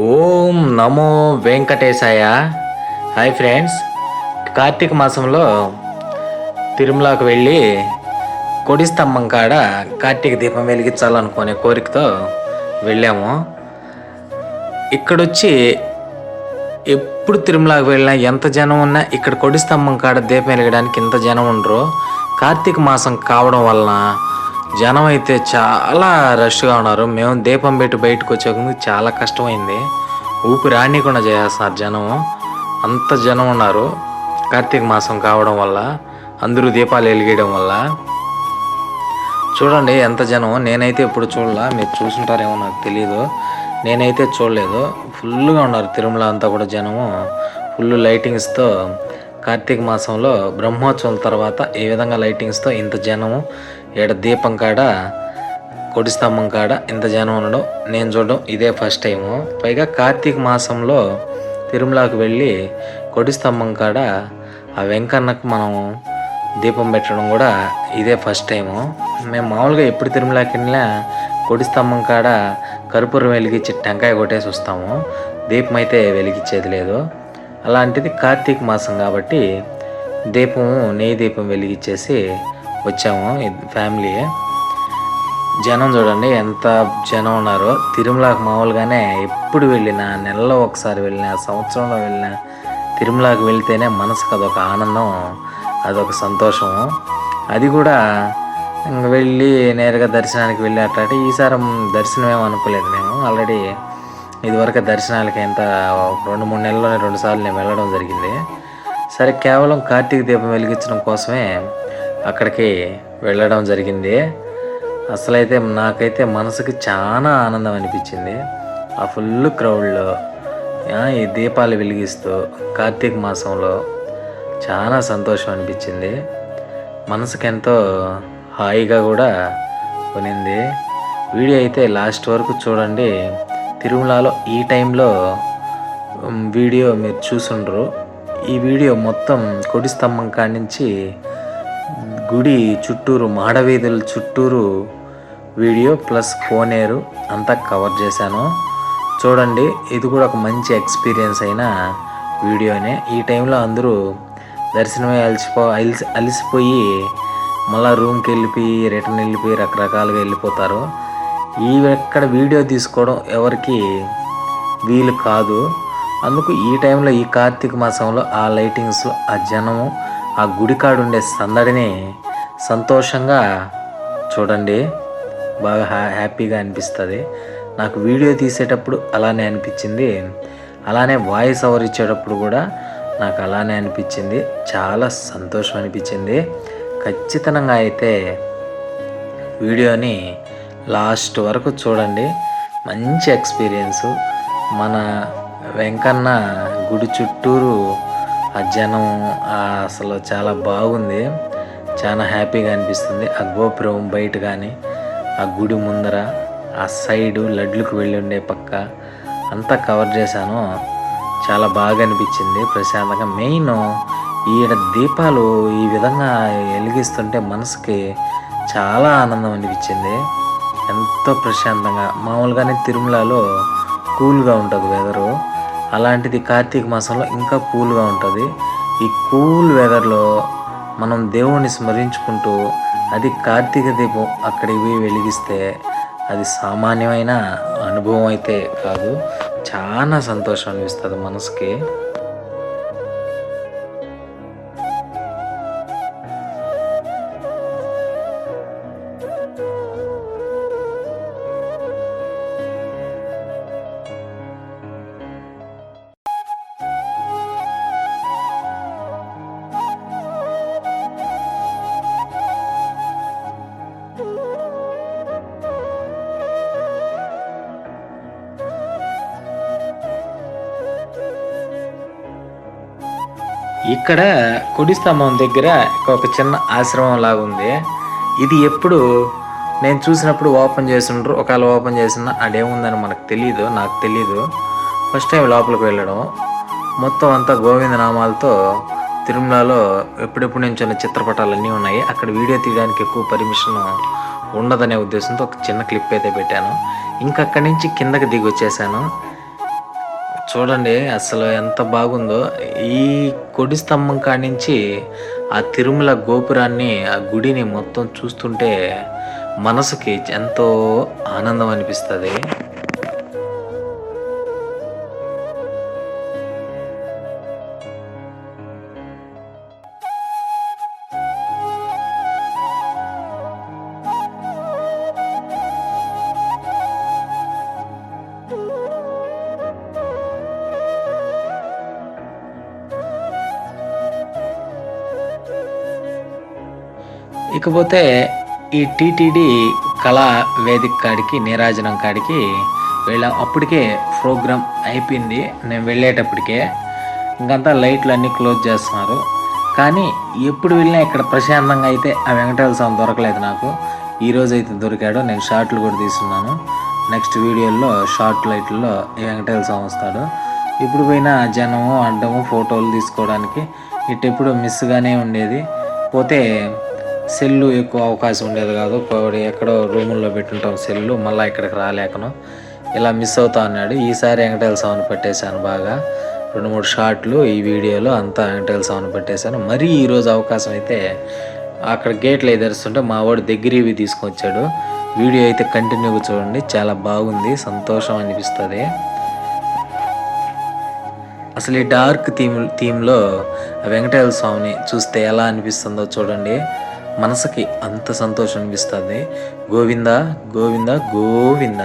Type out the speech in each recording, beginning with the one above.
ఓం నమో వెంకటేశాయ. Hi friends. Karthika మాసంలో తిరుమలకు వెళ్ళి కొడి స్తంభం కాడ కార్తీక దీపం వెలిగించాలనుకునే కోరికతో వెళ్ళాము. ఇక్కడొచ్చి ఎప్పుడు తిరుమలకు వెళ్ళినా ఎంత జనం ఉన్నా ఇక్కడ కొడి స్తంభం కాడ దీపం వెలగడానికి ఇంత జనం ఉండరు. కార్తీక మాసం కావడం వలన జనం అయితే చాలా రష్గా ఉన్నారు. మేము దీపం పెట్టి బయటకు వచ్చేందుకు చాలా కష్టమైంది. ఊపిరి ఆడనీయకుండా చేస్తున్నారు జనం. అంత జనం ఉన్నారు. కార్తీక మాసం కావడం వల్ల అందరూ దీపాలు వెలిగేయడం వల్ల. చూడండి ఎంత జనం నేనైతే ఎప్పుడు చూడలా. మీరు చూసుంటారేమో నాకు తెలియదు నేనైతే చూడలేదు. ఫుల్గా ఉన్నారు తిరుమల అంతా కూడా జనము. ఫుల్ లైటింగ్స్తో కార్తీక మాసంలో బ్రహ్మోత్సవం తర్వాత ఈ విధంగా లైటింగ్స్తో ఇంత జనము ఈడ దీపం కాడ కొడి స్తంభం కాడ ఇంత జనం ఉండడం నేను చూడడం ఇదే ఫస్ట్ టైము పైగా కార్తీక మాసంలో తిరుమలకు వెళ్ళి కొడి స్తంభం కాడ ఆ వెంకన్నకు మనం దీపం పెట్టడం కూడా ఇదే ఫస్ట్ టైము మేము మామూలుగా ఎప్పుడు తిరుమలకి వెళ్ళినా కొడి స్తంభం కాడ కర్పూరం వెలిగించి టెంకాయ కొట్టేసి వస్తాము. దీపం అయితే వెలిగించేది లేదు. అలాంటిది కార్తీక మాసం కాబట్టి దీపం నెయ్యి దీపం వెలిగించేసి వచ్చాము ఇది ఫ్యామిలీ. జనం చూడండి ఎంత జనం ఉన్నారో. తిరుమలకు మామూలుగానే ఎప్పుడు వెళ్ళినా నెలలో ఒకసారి వెళ్ళినా సంవత్సరంలో వెళ్ళినా తిరుమలకు వెళ్తేనే మనసుకు అదొక ఆనందం అదొక సంతోషం. అది కూడా ఇంక వెళ్ళి నేరుగా దర్శనానికి వెళ్ళి అట్లా ఈసారి దర్శనం ఏమో అనుకోలేదు మేము. ఆల్రెడీ ఇదివరకు దర్శనాలకి ఎంత రెండు మూడు నెలల్లోనే రెండు సార్లు నేను వెళ్ళడం జరిగింది. సరే కేవలం కార్తీక దీపం వెలిగించడం కోసమే అక్కడికి వెళ్ళడం జరిగింది. అసలైతే నాకైతే మనసుకి చాలా ఆనందం అనిపించింది. ఆ ఫుల్ క్రౌడ్లో ఈ దీపాలు వెలిగిస్తూ కార్తీక మాసంలో చాలా సంతోషం అనిపించింది. మనసుకెంతో హాయిగా కూడా కొనింది వీడియో అయితే లాస్ట్ వరకు చూడండి. తిరుమలలో ఈ టైంలో వీడియో మీరు చూసుండ్రు. ఈ వీడియో మొత్తం కొడి స్తంభం కాడి నుంచి గుడి చుట్టూరు మాడవీధుల చుట్టూరు వీడియో ప్లస్ కోనేరు అంతా కవర్ చేశాను. చూడండి ఇది కూడా ఒక మంచి ఎక్స్పీరియన్స్ అయిన వీడియోనే. ఈ టైంలో అందరూ దర్శనమే అలసిపో అలిసి అలసిపోయి మళ్ళీ రూమ్కి వెళ్ళిపోయి రిటర్న్ వెళ్ళిపోయి రకరకాలుగా వెళ్ళిపోతారు. ఈ ఎక్కడ వీడియో తీసుకోవడం ఎవరికి వీలు కాదు. అందుకు ఈ టైంలో ఈ కార్తీక మాసంలో ఆ లైటింగ్స్ ఆ జనము ఆ గుడి కాడుండే సందడిని సంతోషంగా చూడండి. బాగా హ్యా హ్యాపీగా అనిపిస్తుంది. నాకు వీడియో తీసేటప్పుడు అలానే అనిపించింది. అలానే వాయిస్ ఓవర్ ఇచ్చేటప్పుడు కూడా నాకు అలానే అనిపించింది. చాలా సంతోషం అనిపించింది. ఖచ్చితంగా అయితే వీడియోని లాస్ట్ వరకు చూడండి. మంచి ఎక్స్పీరియన్స్. మన వెంకన్న గుడి చుట్టూరు ఆ జనం అసలు చాలా బాగుంది. చాలా హ్యాపీగా అనిపిస్తుంది. ఆ గోపురం బయట కానీ ఆ గుడి ముందర ఆ సైడు లడ్లకు వెళ్ళి ఉండే పక్క అంతా కవర్ చేశాను. చాలా బాగా అనిపించింది. ప్రశాంతంగా మెయిన్ ఈడ దీపాలు ఈ విధంగా వెలిగిస్తుంటే మనసుకి చాలా ఆనందం అనిపించింది. ఎంతో ప్రశాంతంగా. మామూలుగానే తిరుమలలో కూల్గా ఉంటుంది వెదరు అలాంటిది కార్తీక మాసంలో ఇంకా కూల్గా ఉంటుంది. ఈ కూల్ వెదర్లో మనం దేవుణ్ణి స్మరించుకుంటూ అది కార్తీక దీపం అక్కడికి వెలిగిస్తే అది సామాన్యమైన అనుభవం అయితే కాదు. చాలా సంతోషం అనిపిస్తుంది మనసుకి. ఇక్కడ కుడి స్తంభం దగ్గర ఒక చిన్న ఆశ్రమం లాగా ఉంది. ఇది ఎప్పుడు నేను చూసినప్పుడు ఓపెన్ చేసిండ్రు ఒకవేళ ఓపెన్ చేసిన అదేముందని మనకు తెలియదు నాకు తెలియదు ఫస్ట్ టైం లోపలికి వెళ్ళడం. మొత్తం అంతా గోవింద నామాలతో తిరుమలలో ఎప్పుడెప్పుడు నుంచి ఉన్న చిత్రపటాలు అన్నీ ఉన్నాయి. అక్కడ వీడియో తీయడానికి ఎక్కువ పర్మిషన్ ఉండదనే ఉద్దేశంతో ఒక చిన్న క్లిప్ అయితే పెట్టాను. ఇంకా అక్కడి నుంచి కిందకి దిగి వచ్చేసాను చూడండి అసలు ఎంత బాగుందో. ఈ కొడి స్తంభం కానించి ఆ తిరుమల గోపురాన్ని ఆ గుడిని మొత్తం చూస్తుంటే మనసుకి ఎంతో ఆనందం అనిపిస్తుంది. ఇకపోతే ఈ టీటీడీ కళా వేదిక కాడికి నీరాజనం కాడికి వెళ్ళాం. అప్పటికే ప్రోగ్రామ్ అయిపోయింది. నేను వెళ్ళేటప్పటికే ఇంకంతా లైట్లు అన్నీ క్లోజ్ చేస్తున్నారు. కానీ ఎప్పుడు వెళ్ళినా ఇక్కడ ప్రశాంతంగా అయితే ఆ వెంకటేశ్వర స్వామి దొరకలేదు నాకు. ఈరోజు అయితే దొరికాడు. నేను షార్ట్లు కూడా తీసుకున్నాను నెక్స్ట్ వీడియోలో షార్ట్ లైట్లలో ఈ వెంకటేశ్వర స్వామి వస్తాడు. ఇప్పుడు పోయిన జనము అడ్డము ఫోటోలు తీసుకోవడానికి ఇటు ఎప్పుడు మిస్గానే ఉండేది. పోతే సెల్లు ఎక్కువ అవకాశం ఉండేది కాదు. ఎక్కడో రూముల్లో పెట్టుంటాం సెల్లు మళ్ళీ ఇక్కడికి రాలేకను. ఇలా మిస్ అవుతా ఉన్నాడు ఈసారి వెంకటేశ్వర స్వామిని పెట్టేశాను బాగా. రెండు మూడు షాట్లు ఈ వీడియోలో అంతా వెంకటేశ్వర స్వామిని పెట్టేశాను. మరీ ఈరోజు అవకాశం అయితే అక్కడ గేట్లు ఎదురుస్తుంటే మా వాడు దగ్గర తీసుకొచ్చాడు. వీడియో అయితే కంటిన్యూగా చూడండి. చాలా బాగుంది. సంతోషం అనిపిస్తుంది. అసలు ఈ డార్క్ థీమ్ థీమ్లో వెంకటేశ్వర స్వామిని చూస్తే ఎలా అనిపిస్తుందో చూడండి. మనసుకి అంత సంతోషం అనిపిస్తుంది. గోవింద గోవింద గోవింద.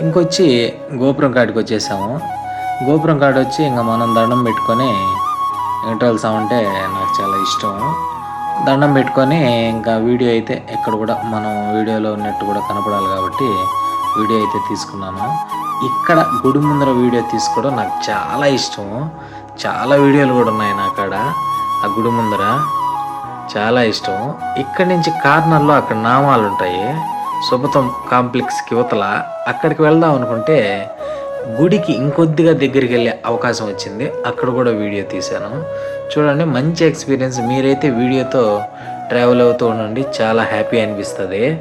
ఇంకొచ్చి గోపురం కాడికి వచ్చేసాము. గోపురం కాడ వచ్చి ఇంకా మనం దండం పెట్టుకొని వెంకటేశ్వర స్వామి అంటే నాకు చాలా ఇష్టం. దండం పెట్టుకొని ఇంకా వీడియో అయితే ఎక్కడ కూడా మనం వీడియోలో ఉన్నట్టు కూడా కనపడాలి కాబట్టి వీడియో అయితే తీసుకున్నాను. ఇక్కడ గుడి ముందర వీడియో తీసుకోవడం నాకు చాలా ఇష్టం. చాలా వీడియోలు కూడా ఉన్నాయి నా కాడ ఆ గుడి ముందర. చాలా ఇష్టం. ఇక్కడి నుంచి కార్నర్లో అక్కడ నామాలు ఉంటాయి. సుభతం కాంప్లెక్స్కి యువతల అక్కడికి వెళ్దాం అనుకుంటే గుడికి ఇంకొద్దిగా దగ్గరికి వెళ్ళే అవకాశం వచ్చింది. అక్కడ కూడా వీడియో తీశాను. చూడండి మంచి ఎక్స్పీరియన్స్. మీరైతే వీడియోతో ట్రావెల్ అవుతూ ఉండండి. చాలా హ్యాపీ అనిపిస్తుంది.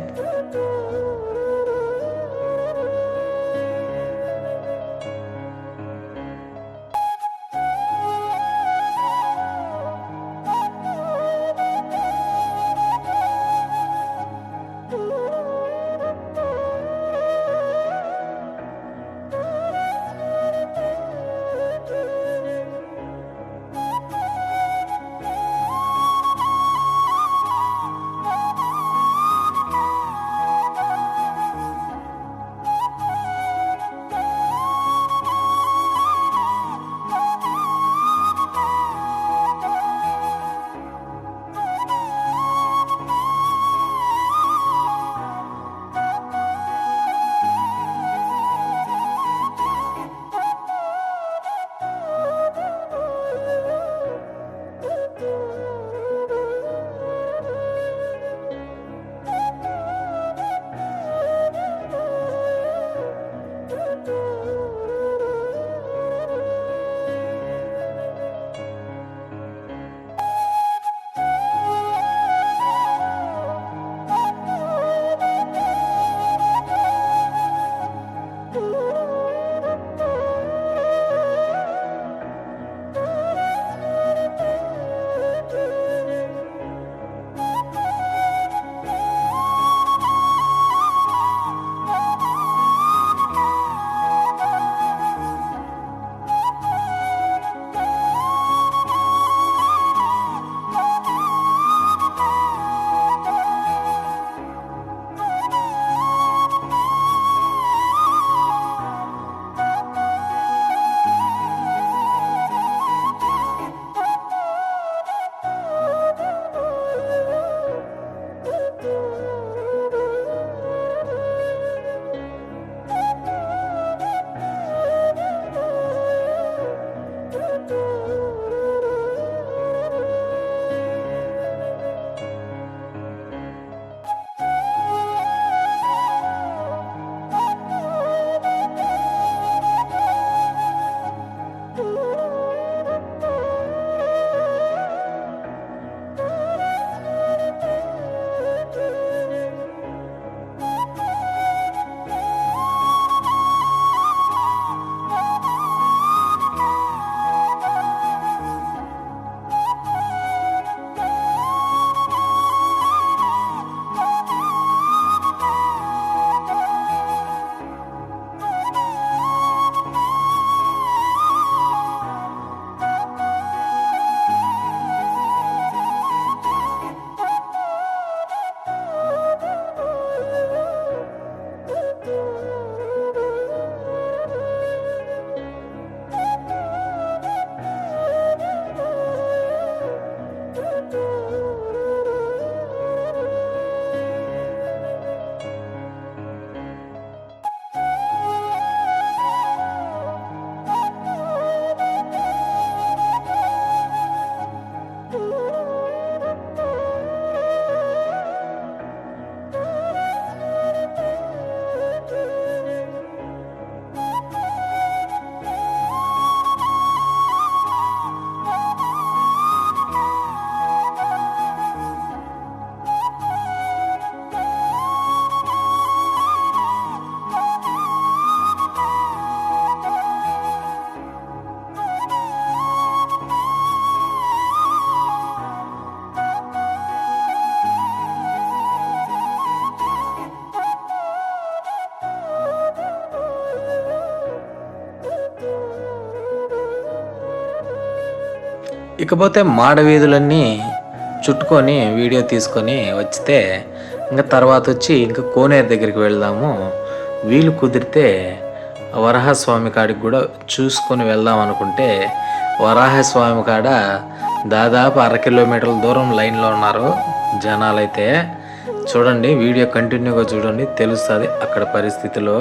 you. ఇకపోతే మాడ వీధులన్నీ చుట్టుకొని వీడియో తీసుకొని వచ్చితే ఇంకా తర్వాత వచ్చి ఇంకా కోనేరు దగ్గరికి వెళ్దాము. వీలు కుదిరితే వరాహస్వామి కాడికి కూడా చూసుకొని వెళ్దాం అనుకుంటే వరాహస్వామి కాడ దాదాపు అర కిలోమీటర్ల దూరం లైన్లో ఉన్నారు జనాలైతే. చూడండి వీడియో కంటిన్యూగా చూడండి తెలుస్తుంది అక్కడ పరిస్థితులు.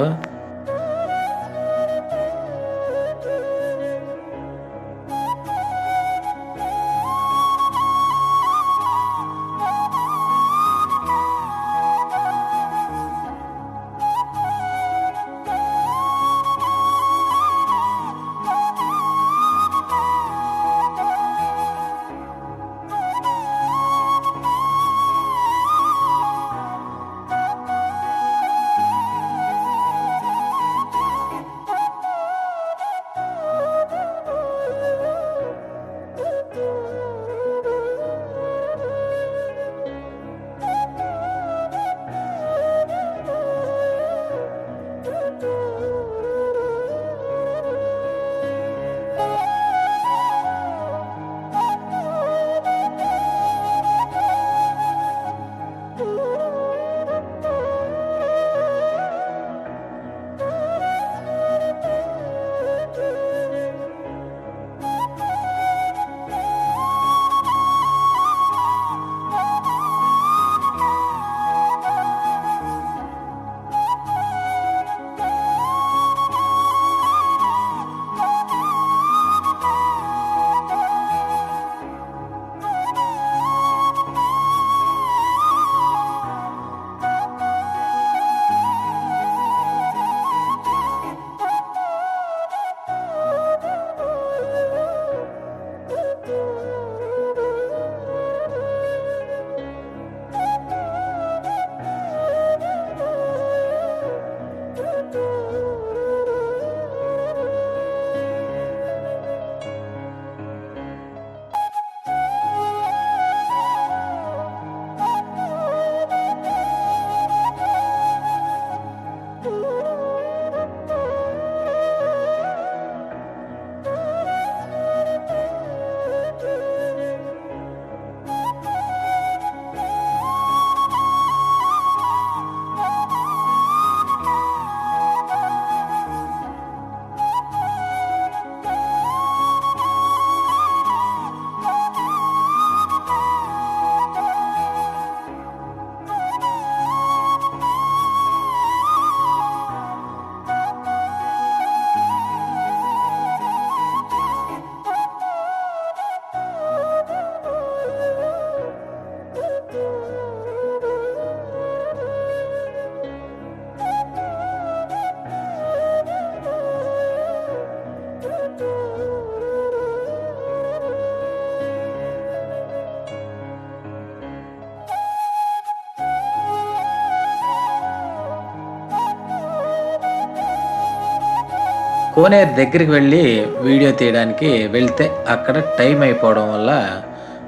కోనేరు దగ్గరికి వెళ్ళి వీడియో తీయడానికి వెళ్తే అక్కడ టైం అయిపోవడం వల్ల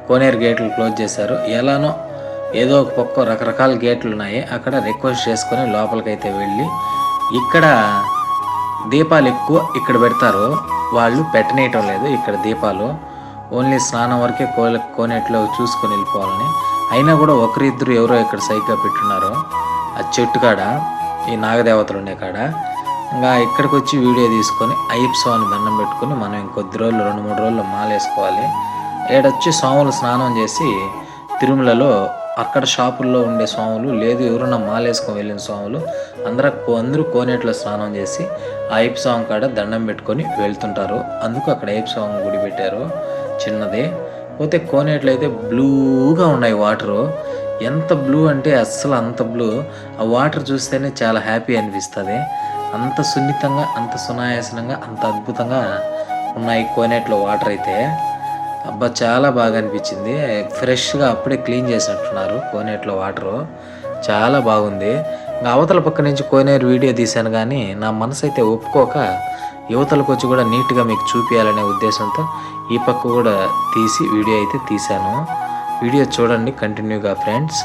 కోనేరు గేట్లు క్లోజ్ చేశారు. ఎలానో ఏదో ఒక పక్క రకరకాల గేట్లు ఉన్నాయి. అక్కడ రిక్వెస్ట్ చేసుకొని లోపలికైతే వెళ్ళి ఇక్కడ దీపాలు ఎక్కువ ఇక్కడ పెడతారు. వాళ్ళు పెట్టనేయటం లేదు ఇక్కడ దీపాలు. ఓన్లీ స్నానం వరకే కో కోనేట్లో చూసుకొని వెళ్ళిపోవాలని. అయినా కూడా ఒకరిద్దరు ఎవరో ఇక్కడ సైగ్గా పెట్టున్నారు. ఆ చెట్టు కాడ ఈ నాగదేవతలు ఉండే కాడ. ఇంకా ఇక్కడికి వచ్చి వీడియో తీసుకొని అయ్యప్ప స్వామిని దండం పెట్టుకొని మనం ఇంకొద్ది రోజులు రెండు మూడు రోజులు మాలేసుకోవాలి. ఏడొచ్చి స్వాములు స్నానం చేసి తిరుమలలో అక్కడ షాపుల్లో ఉండే స్వాములు లేదు ఎవరన్నా మాలేసుకొని వెళ్ళిన స్వాములు అందరూ అందరూ కోనేట్లో స్నానం చేసి ఆ అయ్యప్ప స్వామి కాడ దండం పెట్టుకొని వెళ్తుంటారు. అందుకు అక్కడ అయ్యప్ప స్వామి గుడి పెట్టారు. చిన్నది. పోతే కోనేట్లు అయితే బ్లూగా ఉన్నాయి వాటరు. ఎంత బ్లూ అంటే అస్సలు అంత బ్లూ. ఆ వాటర్ చూస్తేనే చాలా హ్యాపీ అనిపిస్తుంది. అంత సున్నితంగా అంత సునాయాసనంగా అంత అద్భుతంగా ఉన్నాయి కోనేట్లో వాటర్ అయితే అబ్బా చాలా బాగా అనిపించింది. ఫ్రెష్గా అప్పుడే క్లీన్ చేసినట్టున్నారు కోనేట్లో వాటరు. చాలా బాగుంది. ఇంకా అవతల పక్క నుంచి కోనేరు వీడియో తీశాను కానీ నా మనసు అయితే ఒప్పుకోక యువతలకు వచ్చి కూడా నీట్గా మీకు చూపించాలనే ఉద్దేశంతో ఈ పక్క కూడా తీసి వీడియో అయితే తీశాను. వీడియో చూడండి కంటిన్యూగా ఫ్రెండ్స్.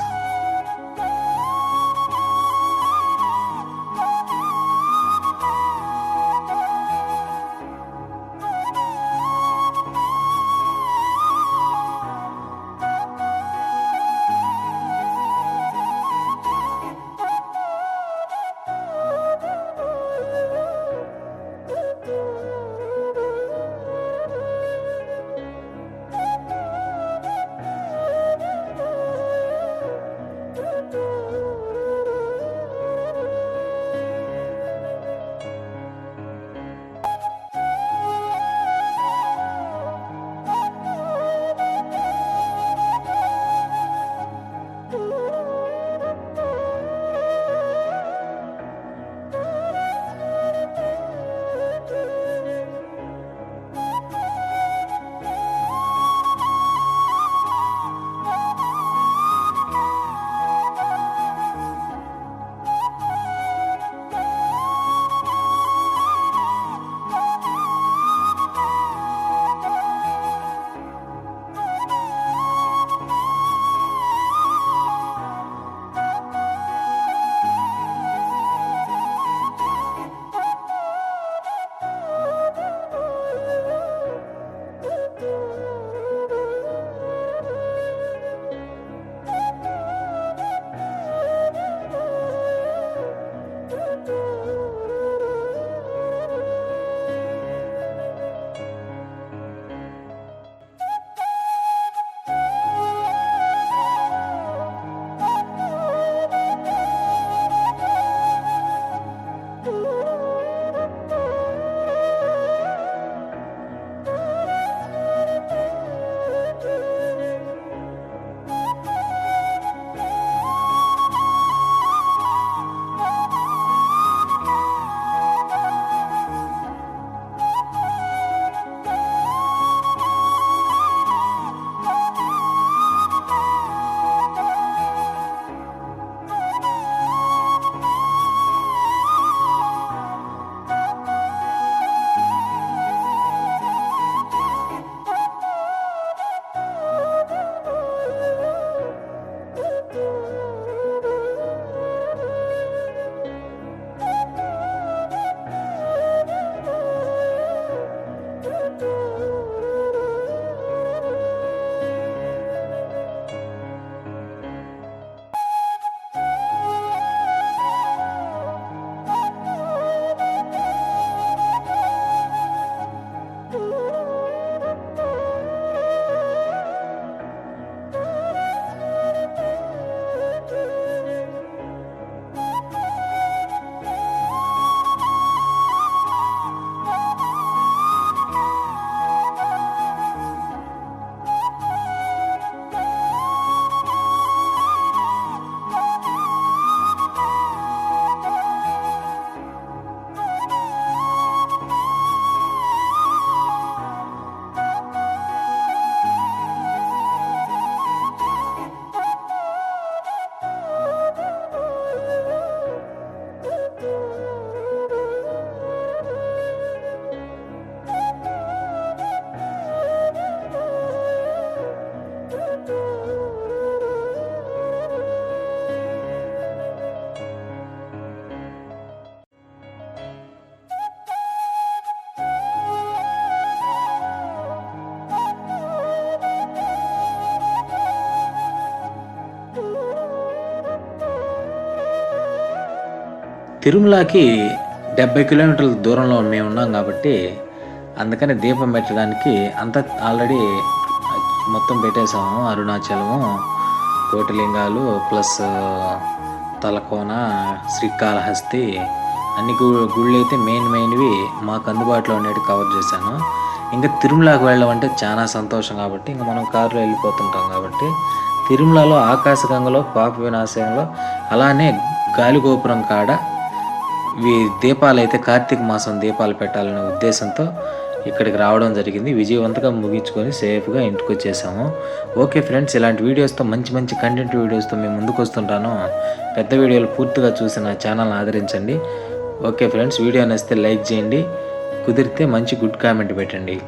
తిరుమలకి డెబ్బై కిలోమీటర్ల దూరంలో మేము ఉన్నాం కాబట్టి అందుకని దీపం పెట్టడానికి అంతా ఆల్రెడీ మొత్తం పెట్టేసాము అరుణాచలము కోటిలింగాలు ప్లస్ తలకోన శ్రీకాళహస్తి అన్ని గు గుళ్ళు అయితే మెయిన్ మెయిన్వి మాకు అందుబాటులో ఉండేవి కవర్ చేశాను. ఇంకా తిరుమలకు వెళ్ళడం అంటే చాలా సంతోషం కాబట్టి ఇంకా మనం కారులో వెళ్ళిపోతుంటాం కాబట్టి తిరుమలలో ఆకాశగంగలో పాప వినాశయంలో అలానే గాలిగోపురం కాడ వీ దీపాలు అయితే కార్తీక మాసం దీపాలు పెట్టాలనే ఉద్దేశంతో ఇక్కడికి రావడం జరిగింది. విజయవంతంగా ముగించుకొని సేఫ్గా ఇంటికి వచ్చేసాము ఓకే ఫ్రెండ్స్ ఇలాంటి వీడియోస్తో మంచి మంచి కంటెంట్ వీడియోస్తో మేము ముందుకు వస్తుంటాను పెద్ద వీడియోలు పూర్తిగా చూసి నా ఛానల్ని ఆదరించండి. ఓకే ఫ్రెండ్స్ వీడియో నచ్చితే లైక్ చేయండి. కుదిరితే మంచి గుడ్ కామెంట్ పెట్టండి.